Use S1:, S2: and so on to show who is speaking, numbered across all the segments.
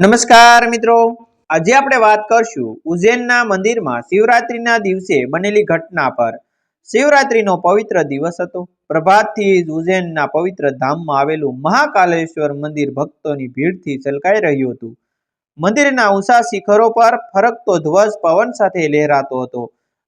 S1: નમસ્કાર મિત્રો. આજે આપણે વાત કરશું ઉજ્જૈનના મંદિરમાં શિવરાત્રીના દિવસે બનેલી ઘટના પર. શિવરાત્રીનો પવિત્ર દિવસ હતો. પ્રભાતથી જ ઉજ્જૈનના પવિત્ર ધામમાં આવેલું મહાકાલેશ્વર મંદિર ભક્તોની ભીડથી છલકાઈ રહ્યું હતું. મંદિરના ઊંચા શિખરો પર ફરકતો ધ્વજ પવન સાથે લહેરાતો હતો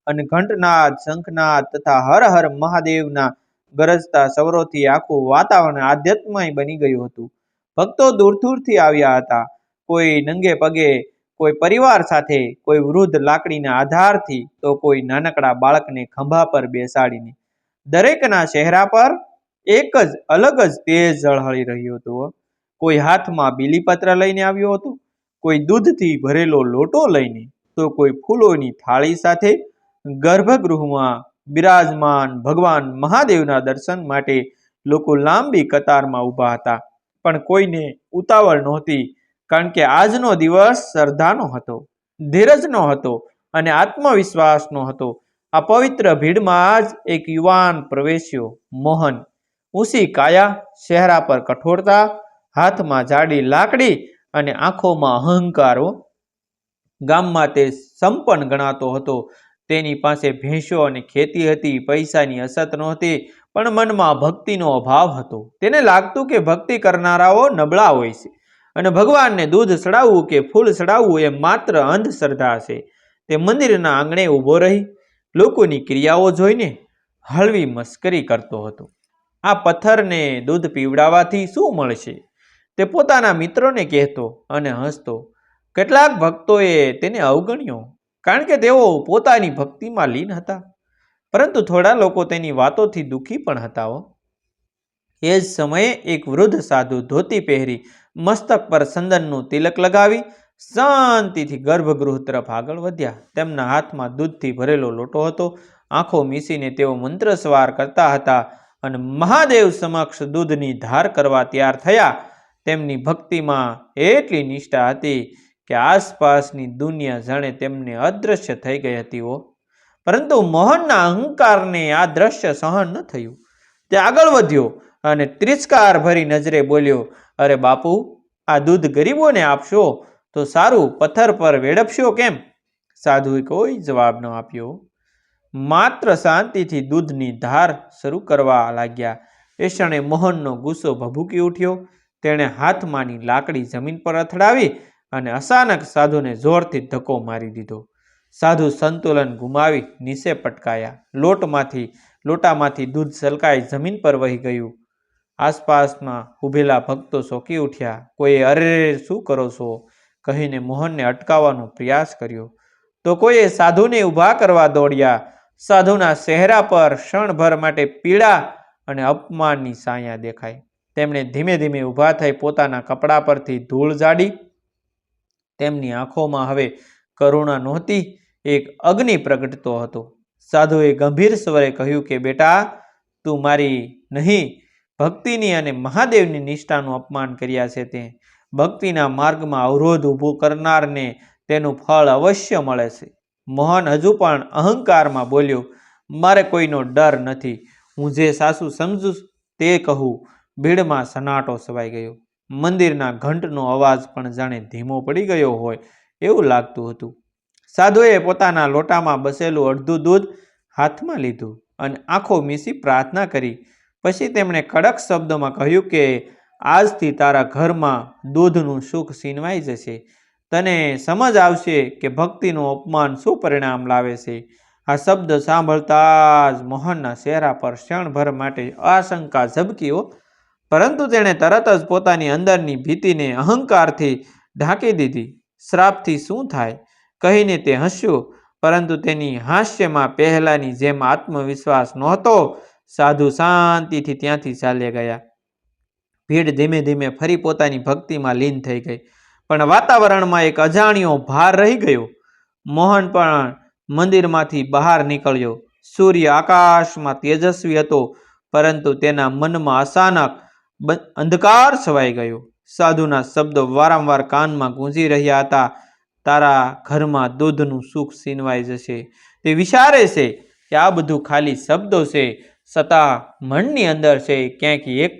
S1: અને ઘંટનાદ, શંખનાદ તથા હર હર મહાદેવના ગરજતા સવરોથી આખું વાતાવરણ આધ્યાત્મય બની ગયું હતું. ભક્તો દૂર દૂરથી આવ્યા હતા. કોઈ નંગે પગે, કોઈ પરિવાર સાથે, કોઈ વૃદ્ધ લાકડીના આધારથી તો કોઈ નાનકડા બાળકને ખંભા પર બેસાડીને દરેકના ચહેરા પર એક જ, અલગ જ તેજ ઝળહળી રહ્યો હતો. કોઈ હાથમાં બીલીપત્ર લઈને આવ્યો હતો, કોઈ દૂધથી ભરેલો લોટો લઈને, તો કોઈ ફૂલોની થાળી સાથે ગર્ભગૃહમાં બિરાજમાન ભગવાન મહાદેવના દર્શન માટે લોકો લાંબી કતારમાં ઊભા હતા પણ કોઈને ઉતાવળ નહોતી કારણ કે આજનો દિવસ શ્રદ્ધાનો હતો, ધીરજનો હતો અને આત્મવિશ્વાસનો હતો. આ પવિત્ર ભીડમાં જ એક યુવાન પ્રવેશ્યો, મોહન, ઊંસી કાયા, ચહેરા પર કઠોરતા, હાથમાં જાડી લાકડી અને આંખોમાં અહંકારો ગામમાં તે સંપન્ન ગણાતો હતો. તેની પાસે ભેંસો અને ખેતી હતી, પૈસાની અસત નહોતી, પણ મનમાં ભક્તિનો અભાવ હતો. તેને લાગતું કે ભક્તિ કરનારાઓ નબળા હોય છે. અને ભગવાનને દૂધ ચડાવવું કે ફૂલ ચડાવવું એ માત્ર અંધશ્રદ્ધા છે. તે મંદિરના આંગણે ઊભો રહી, લોકોની ક્રિયાઓ જોઈને હળવી મસ્કરી કરતો હતો. આ પથ્થરને દૂધ પીવડાવવાથી શું મળશે? તે પોતાના મિત્રોને કહેતો અને હસતો, કેટલાક ભક્તોએ તેને અવગણ્યો, કારણ કે તેઓ પોતાની ભક્તિમાં લીન હતા. પરંતુ થોડા લોકો તેની વાતોથી દુઃખી પણ હતા એ જ સમયે એક વૃદ્ધ સાધુ ધોતી પહેરી મસ્તક પર સંદનનું તિલક લગાવી શાંતિથી ગર્ભગૃહ તરફ આગળ વધ્યા. તેમના હાથમાં દૂધથી ભરેલો લોટો હતો. આંખો મીસીને તેઓ મંત્રસ્વાર કરતા હતા અને મહાદેવ સમક્ષ દૂધની ધાર કરવા તૈયાર થયા. તેમની ભક્તિમાં એટલી નિષ્ઠા હતી કે આસપાસની દુનિયા જાણે તેમને અદૃશ્ય થઈ ગઈ હતી ઓ પરંતુ મોહનના અહંકારને આ દ્રશ્ય સહન ન થયું. તે આગળ વધ્યો. અને ત્રિસ્કાર ભરી નજરે બોલ્યો, અરે બાપુ, આ દૂધ ગરીબોને આપશો? તો સારું પથ્થર પર વેડપશો કેમ? સાધુએ કોઈ જવાબ ન આપ્યો. માત્ર શાંતિથી દૂધની ધાર શરૂ કરવા લાગ્યા. એ મોહનનો ગુસ્સો ભભૂકી ઉઠ્યો. તેણે હાથમાંની લાકડી જમીન પર અથડાવી અને અચાનક સાધુને જોરથી ધક્કો મારી દીધો. સાધુ સંતુલન ગુમાવી નીચે પટકાયા. લોટમાંથી, લોટામાંથી દૂધ સલકાઈ જમીન પર વહી ગયું. આસપાસમાં ઊભેલા ભક્તો ચોંકી ઉઠ્યા. કોઈએ અરે શું કરો છો? કહીને મોહનને અટકાવવાનો પ્રયાસ કર્યો. તો કોઈએ સાધુને ઊભા કરવા દોડ્યા? સાધુના ચહેરા પર ક્ષણભર માટે પીડા અને અપમાનની સાયા દેખાઈ. તેમણે ધીમે ધીમે ઊભા થઈ પોતાના કપડા પરથી ધૂળ જાડી તેમની આંખોમાં હવે કરુણા નહોતી, એક અગ્નિ પ્રગટતો હતો. સાધુએ ગંભીર સ્વરે કહ્યું કે, બેટા, તું મારી નહીં ભક્તિની અને મહાદેવની નિષ્ઠાનું અપમાન કર્યા છે તે. ભક્તિના માર્ગમાં અવરોધ ઊભો કરનારને તેનું ફળ અવશ્ય મળે છે. મોહન હજુ પણ અહંકારમાં બોલ્યો, મારે કોઈનો ડર નથી. હું જે સાસુ સમજુ તે કહું. ભીડમાં સનાટો સવાઈ ગયો. મંદિરના ઘંટનો અવાજ પણ જાણે ધીમો પડી ગયો હોય એવું લાગતું હતું. સાધુએ પોતાના લોટામાં બસેલું અડધું દૂધ હાથમાં લીધું અને આંખો મીસી પ્રાર્થના કરી પછી તેમણે કડક શબ્દોમાં કહ્યું કે, આજથી તારા ઘરમાં દૂધનું સુખ સીનવાઈ જશે. તને સમજ આવશે કે ભક્તિનું અપમાન શું પરિણામ લાવે છે. આ શબ્દ સાંભળતા જ મોહનના ચહેરા પર ક્ષણભર માટે આશંકા ઝબકીઓ પરંતુ તેણે તરત જ પોતાની અંદરની ભીતિને અહંકારથી ઢાંકી દીધી. શ્રાપથી શું થાય? કહીને તે હસ્યું. પરંતુ તેની હાસ્યમાં પહેલાની જેમ આત્મવિશ્વાસ નહોતો. સાધુ શાંતિથી ત્યાંથી ચાલ્યા ગયા. ભીડ ધીમે ધીમે ફરી પોતાની ભક્તિમાં લીન થઈ ગઈ. પણ વાતાવરણમાં એક અજાણ્યો ભાર રહી ગયો. મોહન પણ મંદિરમાંથી બહાર નીકળ્યો. સૂર્ય આકાશમાં તેજસ્વી હતો, પરંતુ તેના મનમાં અચાનક અંધકાર છવાઈ ગયો. સાધુના શબ્દો વારંવાર કાનમાં ગુંજી રહ્યા હતા. તારા ઘરમાં દૂધનું સુખ સીનવાઈ જશે. તે વિચારે છે કે આ બધું ખાલી શબ્દો છે છતાં મનની અંદર છે ક્યાંક એક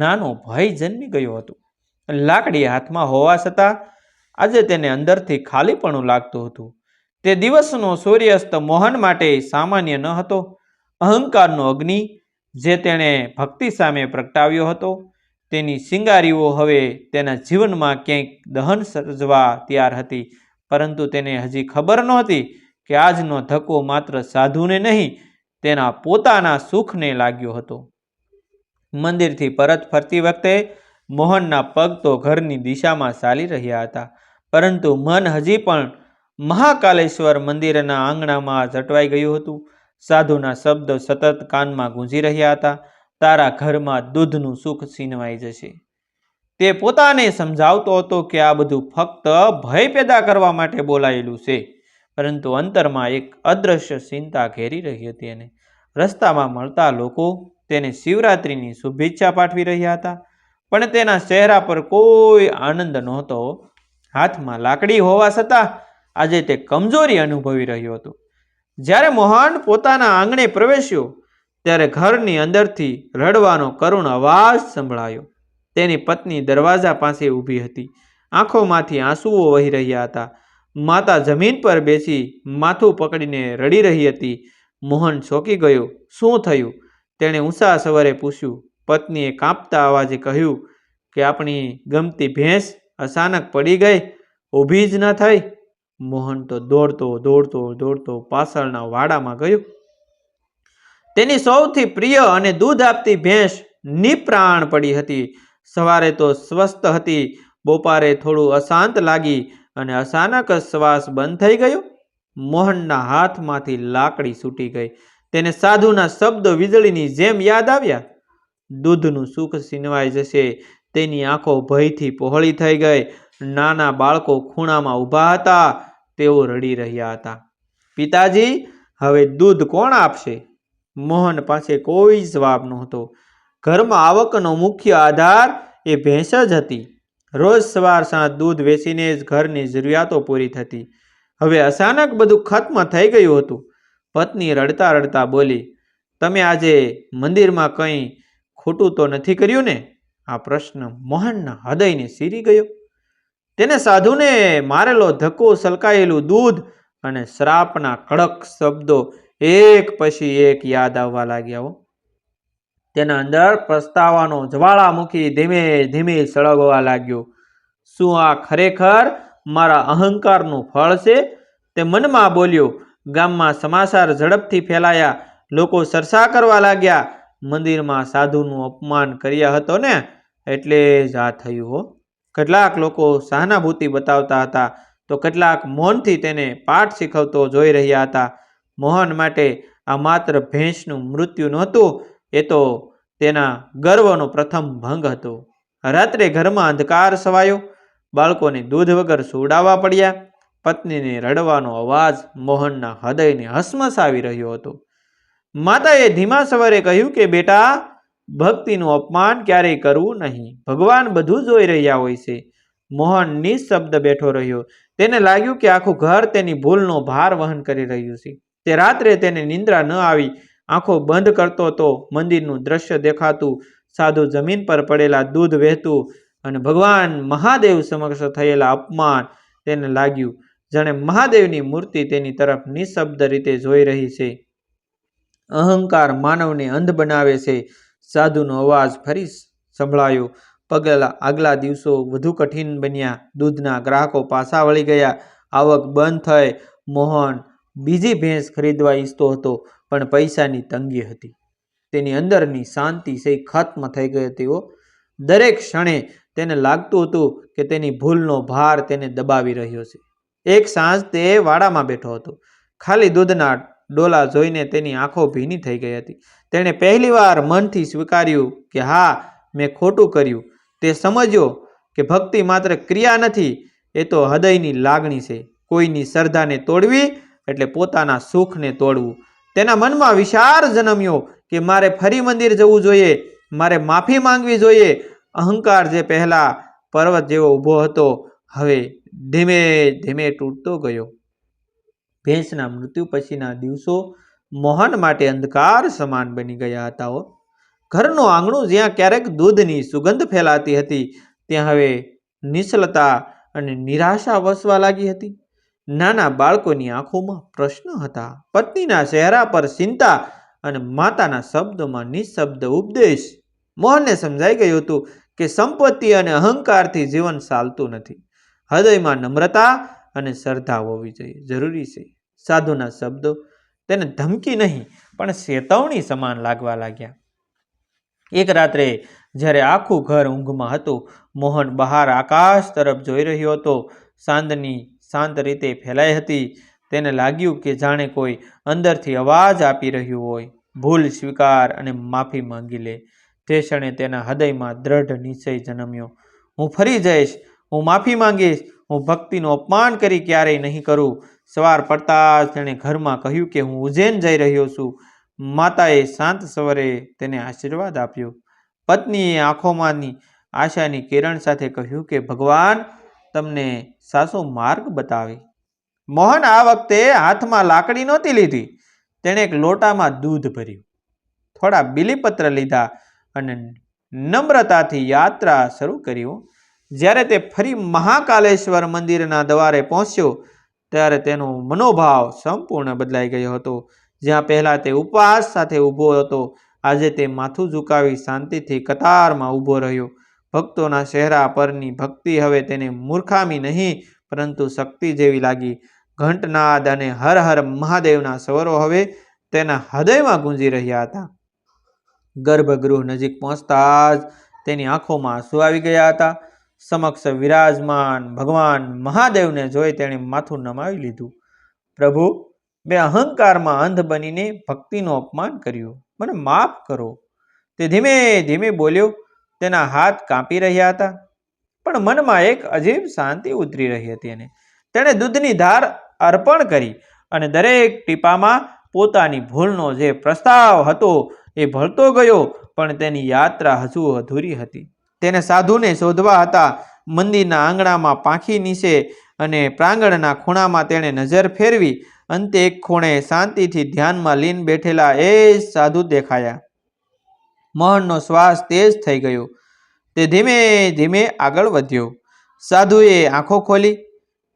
S1: નાનો ભય જન્મી ગયો હતો. લાકડી હાથમાં હોવા છતાં આજે તેને અંદરથી ખાલીપણું લાગતું હતું. તે દિવસનો સૂર્યાસ્ત મોહન માટે સામાન્ય ન હતો. અહંકારનો અગ્નિ જે તેણે ભક્તિ સામે પ્રગટાવ્યો હતો, તેની શિંગારીઓ હવે તેના જીવનમાં ક્યાંક દહન સર્જવા તૈયાર હતી, પરંતુ તેને હજી ખબર નહોતી કે આજનો ધક્કો માત્ર સાધુને નહીં તેના પોતાના સુખને લાગ્યો હતો. મંદિરથી પરત ફરતી વખતે મોહનના પગ તો ઘરની દિશામાં ચાલી રહ્યા હતા, પરંતુ મન હજી પણ મહાકાલેશ્વર મંદિરના આંગણામાં જટવાઈ ગયું હતું. સાધુના શબ્દ સતત કાનમાં ગુંજી રહ્યા હતા. તારા ઘરમાં દૂધનું સુખ છીનવાઈ જશે. તે પોતાને સમજાવતો હતો કે આ બધું ફક્ત ભય પેદા કરવા માટે બોલાયેલું છે. પરંતુ અંતરમાં એક અદ્રશ્ય ચિંતા ઘેરી રહી હતી અને રસ્તામાં મળતા લોકો તેને શિવરાત્રિની શુભેચ્છા પાઠવી રહ્યા હતા. પણ તેના ચહેરા પર કોઈ આનંદ નહોતો. હાથમાં લાકડી હોવા છતાં આજે તે કમજોરી અનુભવી રહ્યો હતો. જ્યારે મોહન પોતાના આંગણે પ્રવેશ્યો, ત્યારે ઘરની અંદરથી રડવાનો કરુણ અવાજ સંભળાયો. તેની પત્ની દરવાજા પાસે ઊભી હતી. આંખોમાંથી આંસુઓ વહી રહ્યા હતા. માતા જમીન પર બેસી માથું પકડીને રડી રહી હતી. મોહન ચોંકી ગયો, શું થયું? તેણે ઊંસા સવારે પૂછ્યું. પત્નીએ કાંપતા અવાજે કહ્યું કે, આપણી ગમતી ભેંસ અચાનક પડી ગઈ, ઊભી જ ન થઈ. મોહન તો દોડતો દોડતો દોડતો પાછળના વાડામાં ગયો. તેની સૌથી પ્રિય અને દૂધ આપતી ભેંસ નિપ્રાણ પડી હતી. સવારે તો સ્વસ્થ હતી. બપોરે થોડું અશાંત લાગી. અને અચાનક શ્વાસ બંધ થઈ ગયો. મોહનના હાથમાંથી લાકડી છૂટી ગઈ. તેને સાધુના શબ્દ વીજળીની જેમ યાદ આવ્યા. દૂધનું સુખ છીનવાઈ જશે. તેની આંખો ભયથી પહોળી થઈ ગઈ. નાના બાળકો ખૂણામાં ઊભા હતા. તેઓ રડી રહ્યા હતા. પિતાજી, હવે દૂધ કોણ આપશે? મોહન પાસે કોઈ જવાબ નહોતો. ઘરમાં આવકનો મુખ્ય આધાર એ ભેંસ જ હતી. રોજ સવાર સાંજ દૂધ વેચીને જ ઘરની જરૂરિયાતો પૂરી થતી. હવે અચાનક બધું ખત્મ થઈ ગયું હતું. પત્ની રડતા રડતા બોલી, તમે આજે મંદિરમાં કંઈ ખોટું તો નથી કર્યું ને? આ પ્રશ્ન મોહનના હૃદયને સીરી ગયો. તેને સાધુને મારેલો ધક્કો, સલકાયેલું દૂધ અને શ્રાપના કડક શબ્દો એક પછી એક યાદ આવવા લાગ્યા હો. તેના અંદર પ્રસ્તાવાનો જ્વાળામુખી ધીમે ધીમે સળગવા લાગ્યો. શું આ ખરેખર મારા અહંકારનું ફળ છે? તે મનમાં બોલ્યો. ગામમાં સમાચાર ઝડપથી ફેલાયા. લોકો સરસા કરવા લાગ્યા. મંદિરમાં સાધુનું અપમાન કર્યા હતો ને? એટલે જ આ થયું હો. કેટલાક લોકો સહાનુભૂતિ બતાવતા હતા. તો કેટલાક મૌનથી તેને પાઠ શીખવતો જોઈ રહ્યા હતા. મોહન માટે આ માત્ર ભેંસનું મૃત્યુ નહોતું એ તો તેના ગર્વનો પ્રથમ ભંગ હતો. રાત્રે ઘરમાં અંધકાર છવાયો. બાળકોને દૂધ વગર સુવડાવવા પડ્યા. પત્નીને રડવાનો અવાજ મોહનના હૃદયને હસમસાવી રહ્યો હતો. માતાએ ધીમા સવારે કહ્યું કે, બેટા, ભક્તિનું અપમાન ક્યારેય કરવું નહીં. ભગવાન બધું જોઈ રહ્યા હોય છે. મોહન નિશબ્દ બેઠો રહ્યો. તેને લાગ્યું કે આખું ઘર તેની ભૂલનો ભાર વહન કરી રહ્યું છે. તે રાત્રે તેને નિંદ્રા ન આવી. આંખો બંધ કરતો તો મંદિરનું દ્રશ્ય દેખાતું. સાધુ જમીન પર પડેલા દૂધ વહેતું અને ભગવાન મહાદેવ સમક્ષ થયેલા અપમાન તેને લાગ્યું. જાણે મહાદેવની મૂર્તિ તેની તરફ નિશબ્દ રીતે જોઈ રહી છે. અહંકાર માનવને અંધ બનાવે છે. સાધુનો અવાજ ફરી સંભળાયો. પગલા આગલા દિવસો વધુ કઠિન બન્યા. દૂધના ગ્રાહકો પાછા વળી ગયા. આવક બંધ થઈ. મોહન બીજી ભેંસ ખરીદવા ઈચ્છતો હતો, પણ પૈસાની તંગી હતી. તેની અંદરની શાંતિ સહી ખત્મ થઈ ગઈ હતી હો. દરેક ક્ષણે તેને લાગતું હતું કે તેની ભૂલનો ભાર તેને દબાવી રહ્યો છે. એક સાંજ તે વાડામાં બેઠો હતો. ખાલી દૂધના ડોલા જોઈને તેની આંખો ભીની થઈ ગઈ હતી. તેણે પહેલીવાર મનથી સ્વીકાર્યું કે હા, મેં ખોટું કર્યું. તે સમજ્યો કે ભક્તિ માત્ર ક્રિયા નથી, એ તો હૃદયની લાગણી છે. કોઈની શ્રદ્ધાને તોડવી એટલે પોતાના સુખને તોડવું. તેના મનમાં વિચાર જન્મ્યો કે મારે ફરી મંદિર જવું જોઈએ, મારે માફી માંગવી જોઈએ. અહંકાર જે પહેલા પર્વત જેવો ઊભો હતો, હવે ધીમે ધીમે તૂટતો ગયો. ભેંસના મૃત્યુ પછીના દિવસો મોહન માટે અંધકાર સમાન બની ગયા હતા ઘરનું આંગણું જ્યાં ક્યારેક દૂધની સુગંધ ફેલાતી હતી, ત્યાં હવે નિશ્ચલતા અને નિરાશા વસવા લાગી હતી. નાના બાળકોની આંખોમાં પ્રશ્ન હતા. પત્નીના ચહેરા પર ચિંતા અને માતાના શબ્દોમાં નિશબ્દ ઉપદેશ. મોહનને સમજાઈ ગયું હતું કે સંપત્તિ અને અહંકારથી જીવન ચાલતું નથી. હૃદયમાં નમ્રતા અને શ્રદ્ધા હોવી જોઈએ, જરૂરી છે. સાધુના શબ્દો તેને ધમકી નહીં, પણ ચેતવણી સમાન લાગવા લાગ્યા. એક રાત્રે જ્યારે આખું ઘર ઊંઘમાં હતું, મોહન બહાર આકાશ તરફ જોઈ રહ્યો હતો. ચાંદની શાંત રીતે ફેલાઈ હતી. તેને લાગ્યું કે જાણે કોઈ અંદરથી અવાજ આપી રહ્યું હોય. ભૂલ સ્વીકાર અને માફી માંગી લે. તે ક્ષણે તેના હૃદયમાં દ્રઢ નિશ્ચય જન્મ્યો. હું ફરી જઈશ. હું માફી માંગીશ. હું ભક્તિનું અપમાન કરી ક્યારેય નહીં કરું. સવાર પડતા જ તેણે ઘરમાં કહ્યું કે હું ઉજ્જૈન જઈ રહ્યો છું. માતાએ શાંત સ્વરે તેને આશીર્વાદ આપ્યો. પત્નીએ આંખોમાંની આશાની કિરણ સાથે કહ્યું કે, ભગવાન તમને સાસુ માર્ગ બતાવે. મોહન આ વખતે હાથમાં લાકડી નહોતી લીધી. તેણે એક લોટામાં દૂધ ભર્યું. થોડા બિલીપત્ર લીધા અને નમ્રતાથી યાત્રા શરૂ કર્યું જ્યારે તે ફરી મહાકાલેશ્વર મંદિરના દ્વારે પહોંચ્યો, ત્યારે તેનો મનોભાવ સંપૂર્ણ બદલાઈ ગયો હતો. જ્યાં પહેલાં તે ઉપવાસ સાથે ઊભો હતો, આજે તે માથું ઝુકાવી શાંતિથી કતારમાં ઊભો રહ્યો. ભક્તોના ચહેરા પરની ભક્તિ હવે તેને મૂર્ખામી નહીં, પરંતુ શક્તિ જેવી લાગી. ઘંટનાદ અને હર હર મહાદેવના સ્વરો હવે તેના હૃદયમાં ગુંજી રહ્યા હતા. ગર્ભગૃહ નજીક પહોંચતા જ તેની આંખોમાં આંસુ આવી ગયા હતા. સમક્ષ વિરાજમાન ભગવાન મહાદેવને જોઈ તેણે માથું નમાવી લીધું. પ્રભુ, મેં અહંકારમાં અંધ બનીને ભક્તિનું અપમાન કર્યું. મને માફ કરો. તે ધીમે ધીમે બોલ્યો તેના હાથ કાંપી રહ્યા હતા. પણ મનમાં એક અજીબ શાંતિ ઉતરી રહી હતી અને તેણે દૂધની ધાર અર્પણ કરી અને દરેક ટીપામાં પોતાની ભૂલનો જે પ્રસ્તાવ હતો એ ભળતો ગયો, પણ તેની યાત્રા હજુ અધૂરી હતી. તેને સાધુને શોધવા હતા, મંદિરના આંગણામાં પાંખી નીચે અને પ્રાંગણના ખૂણામાં તેણે નજર ફેરવી, અંતે એક ખૂણે શાંતિથી ધ્યાનમાં લીન બેઠેલા એ સાધુ દેખાયા. મોહનનો શ્વાસ તેજ થઈ ગયો. તે ધીમે ધીમે આગળ વધ્યો. સાધુએ આંખો ખોલી.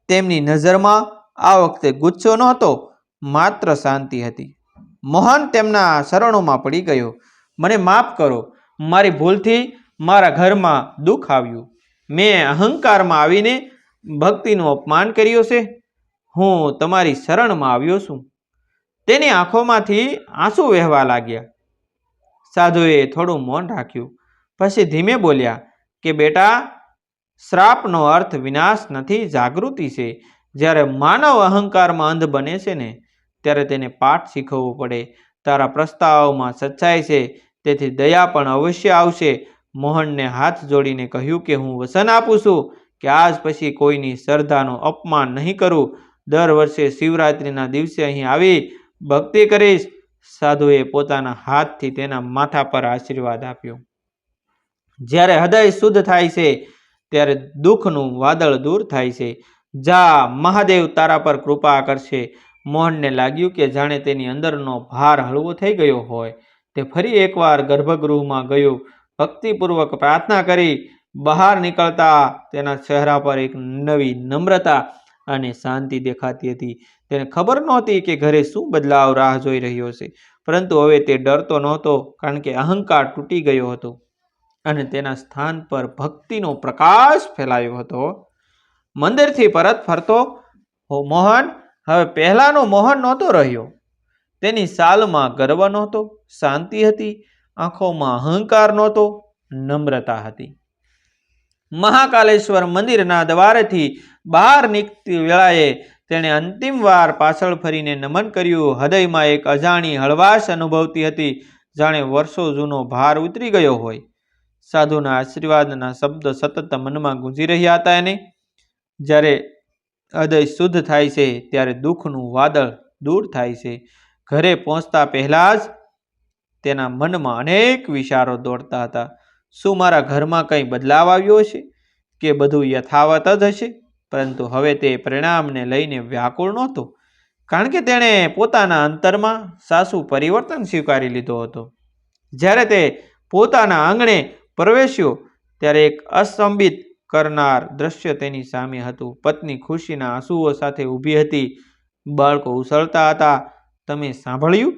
S1: તેમની નજરમાં આ વખતે ગુસ્સો નહોતો, માત્ર શાંતિ હતી. મોહન તેમના શરણોમાં પડી ગયો. મને માફ કરો. મારી ભૂલથી મારા ઘરમાં દુઃખ આવ્યું. મેં અહંકારમાં આવીને ભક્તિનું અપમાન કર્યું છે. હું તમારી શરણમાં આવ્યો છું. તેની આંખોમાંથી આંસુ વહેવા લાગ્યા. સાધુએ થોડું મૌન રાખ્યું. પછી ધીમે બોલ્યા, કે બેટા, શ્રાપનો અર્થ વિનાશ નથી, જાગૃતિ છે. જ્યારે માનવ અહંકારમાં અંધ બને છે ને, ત્યારે તેને પાઠ શીખવવો પડે. તારા પ્રસ્તાવમાં સચ્ચાઈ છે. તેથી દયા પણ અવશ્ય આવશે. મોહનને હાથ જોડીને કહ્યું કે, હું વસન આપું છું કે આજ પછી કોઈની શ્રદ્ધાનું અપમાન નહીં કરું. દર વર્ષે શિવરાત્રિના દિવસે અહીં આવી ભક્તિ કરીશ. સાધુએ પોતાના હાથથી તેના માથા પર આશીર્વાદ આપ્યો. જ્યારે હૃદય શુદ્ધ થાય છે, ત્યારે દુઃખનું વાદળ દૂર થાય છે. જા, મહાદેવ તારા પર કૃપા કરશે. મોહનને લાગ્યું કે જાણે તેની અંદરનો ભાર હળવો થઈ ગયો હોય. તે ફરી એકવાર ગર્ભગૃહમાં ગયો. ભક્તિપૂર્વક પ્રાર્થના કરી. બહાર નીકળતા તેના ચહેરા પર એક નવી નમ્રતા અને શાંતિ દેખાતી હતી. તેને ખબર નહોતી કે ઘરે શું બદલાવ રાહ જોઈ રહ્યો છે. પરંતુ હવે તે ડરતો નહોતો, કારણ કે અહંકાર તૂટી ગયો હતો અને તેના સ્થાન પર ભક્તિનો પ્રકાશ ફેલાયો હતો. મંદિરથી પરત ફરતો મોહન, હવે પહેલાંનો મોહન નહોતો રહ્યો. તેની સાલમાં ગર્વ નહોતો, શાંતિ હતી, આંખોમાં અહંકાર નહોતો, નમ્રતા હતી. મહાકાલેશ્વર મંદિરના દ્વારેથી બહાર નીકળતી વેળાએ તેણે અંતિમવાર પાછળ ફરીને નમન કર્યું. હૃદયમાં એક અજાણી હળવાશ અનુભવતી હતી, જાણે વર્ષો જૂનો ભાર ઉતરી ગયો હોય. સાધુના આશીર્વાદના શબ્દ સતત મનમાં ગુંજી રહ્યા હતા એને. જ્યારે હૃદય શુદ્ધ થાય છે, ત્યારે દુઃખનું વાદળ દૂર થાય છે. ઘરે પહોંચતા પહેલાં જ તેના મનમાં અનેક વિચારો દોડતા હતા. શું મારા ઘરમાં કંઈ બદલાવ આવ્યો છે કે બધું યથાવત જ હશે? પરંતુ હવે તે પરિણામને લઈને વ્યાકુળ નહોતો, કારણ કે તેણે પોતાના અંતરમાં સાસુ પરિવર્તન સ્વીકારી લીધો હતો. જ્યારે તે પોતાના આંગણે પ્રવેશ્યો, ત્યારે એક અસ્તંભિત કરનાર દ્રશ્ય તેની સામે હતું. પત્ની ખુશીના આંસુઓ સાથે ઊભી હતી. બાળકો ઉછળતા હતા. તમે સાંભળ્યું?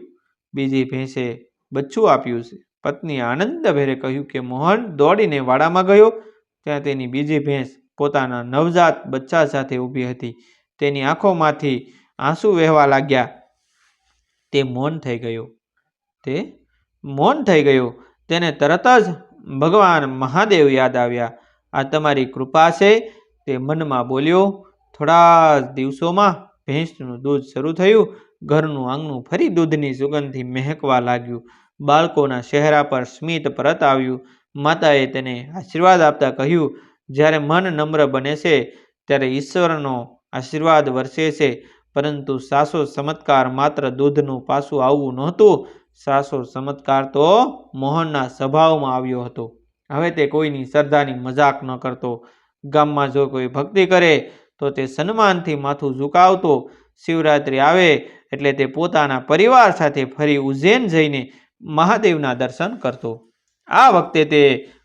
S1: બીજી ભેંસે બચ્ચું આપ્યું છે. પત્નીએ આનંદભેરે કહ્યું કે મોહન દોડીને વાડામાં ગયો, ત્યાં તેની બીજી ભેંસ પોતાના નવજાત બચ્ચા સાથે ઊભી હતી. તેની આંખોમાંથી આંસુ વહેવા લાગ્યા. તે મૌન થઈ ગયો. તે મૌન થઈ ગયો. તેને તરત જ ભગવાન મહાદેવ યાદ આવ્યા. આ તમારી કૃપા છે. તે મનમાં બોલ્યો, થોડા જ દિવસોમાં ભેંસનું દૂધ શરૂ થયું. ઘરનું આંગણું ફરી દૂધની સુગંધથી મહેકવા લાગ્યું. બાળકોના ચહેરા પર સ્મિત પરત આવ્યું. માતાએ તેને આશીર્વાદ આપતા કહ્યું જ્યારે મન નમ્ર બને છે, ત્યારે ઈશ્વરનો આશીર્વાદ વરસે છે. પરંતુ સાસો ચમત્કાર માત્ર દૂધનું પાછું આવવું નહોતું. સાસો ચમત્કાર તો મોહનના સ્વભાવમાં આવ્યો હતો. હવે તે કોઈની શ્રદ્ધાની મજાક ન કરતો. ગામમાં જો કોઈ ભક્તિ કરે, તો તે સન્માનથી માથું ઝુકાવતો. શિવરાત્રિ આવે એટલે તે પોતાના પરિવાર સાથે ફરી ઉજ્જૈન જઈને મહાદેવના દર્શન કરતો. આ વખતે તે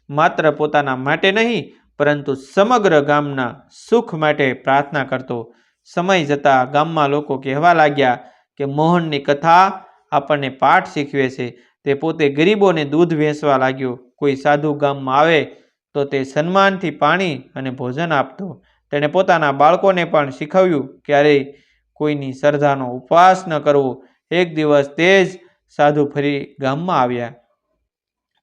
S1: માત્ર પોતાના માટે નહીં પરંતુ સમગ્ર ગામના સુખ માટે પ્રાર્થના કરતો. સમય જતાં ગામમાં લોકો કહેવા લાગ્યા કે મોહનની કથા આપણને પાઠ શીખવે છે. તે પોતે ગરીબોને દૂધ વેચવા લાગ્યો. કોઈ સાધુ ગામમાં આવે તો તે સન્માનથી પાણી અને ભોજન આપતો. તેણે પોતાના બાળકોને પણ શીખવ્યું, ક્યારેય કોઈની શ્રદ્ધાનો ઉપવાસ ન કરવો. એક દિવસ તે જ સાધુ ફરી ગામમાં આવ્યા.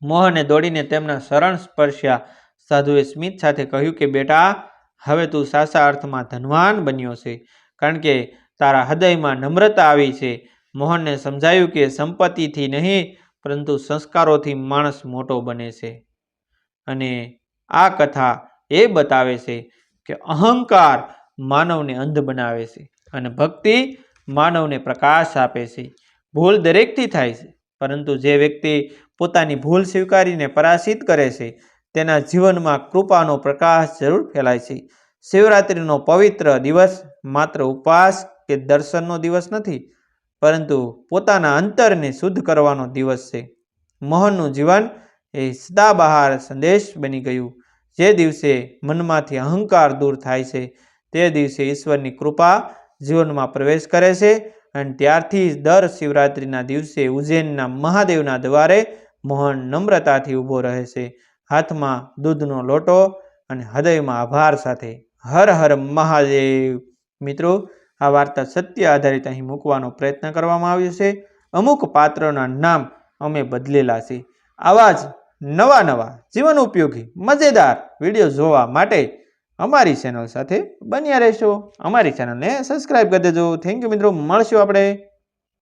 S1: મોહને દોડીને તેમના શરણ સ્પર્શ્યા. સાધુએ સ્મિત સાથે કહ્યું કે, બેટા, હવે તું સાચા અર્થમાં ધનવાન બન્યો છે, કારણ કે તારા હૃદયમાં નમ્રતા આવી છે. મોહનને સમજાયું કે, સંપત્તિથી નહીં, પરંતુ સંસ્કારોથી માણસ મોટો બને છે. અને આ કથા એ બતાવે છે કે, અહંકાર માનવને અંધ બનાવે છે અને ભક્તિ માનવને પ્રકાશ આપે છે. ભૂલ દરેકથી થાય છે, પરંતુ જે વ્યક્તિ પોતાની ભૂલ સ્વીકારીને પરાશિત કરે છે તેના જીવનમાં કૃપાનો પ્રકાશ જરૂર ફેલાય છે. શિવરાત્રિનો પવિત્ર દિવસ માત્ર ઉપવાસ કે દર્શનનો દિવસ નથી, પરંતુ પોતાના અંતરને શુદ્ધ કરવાનો દિવસ છે. મોહનનું જીવન એ સદાબહાર સંદેશ બની ગયું. જે દિવસે મનમાંથી અહંકાર દૂર થાય છે, તે દિવસે ઈશ્વરની કૃપા જીવનમાં પ્રવેશ કરે છે અને ત્યારથી દર શિવરાત્રિના દિવસે ઉજ્જૈનના મહાદેવના દ્વારે મોહન નમ્રતાથી ઊભો રહે છે. હાથમાં દૂધનો લોટો અને હૃદયમાં આભાર સાથે હર હર મહાદેવ. મિત્રો, આ વાર્તા સત્ય આધારિત અહીં મૂકવાનો પ્રયત્ન કરવામાં આવ્યો છે. અમુક પાત્રોના નામ અમે બદલેલા છે. આવા જ નવા નવા જીવન ઉપયોગી, મજેદાર વીડિયો જોવા માટે અમારી ચેનલ સાથે બન્યા રહેશો. અમારી ચેનલને સબસ્ક્રાઈબ કરી દેજો. થેન્ક યુ મિત્રો. મળશું આપણે.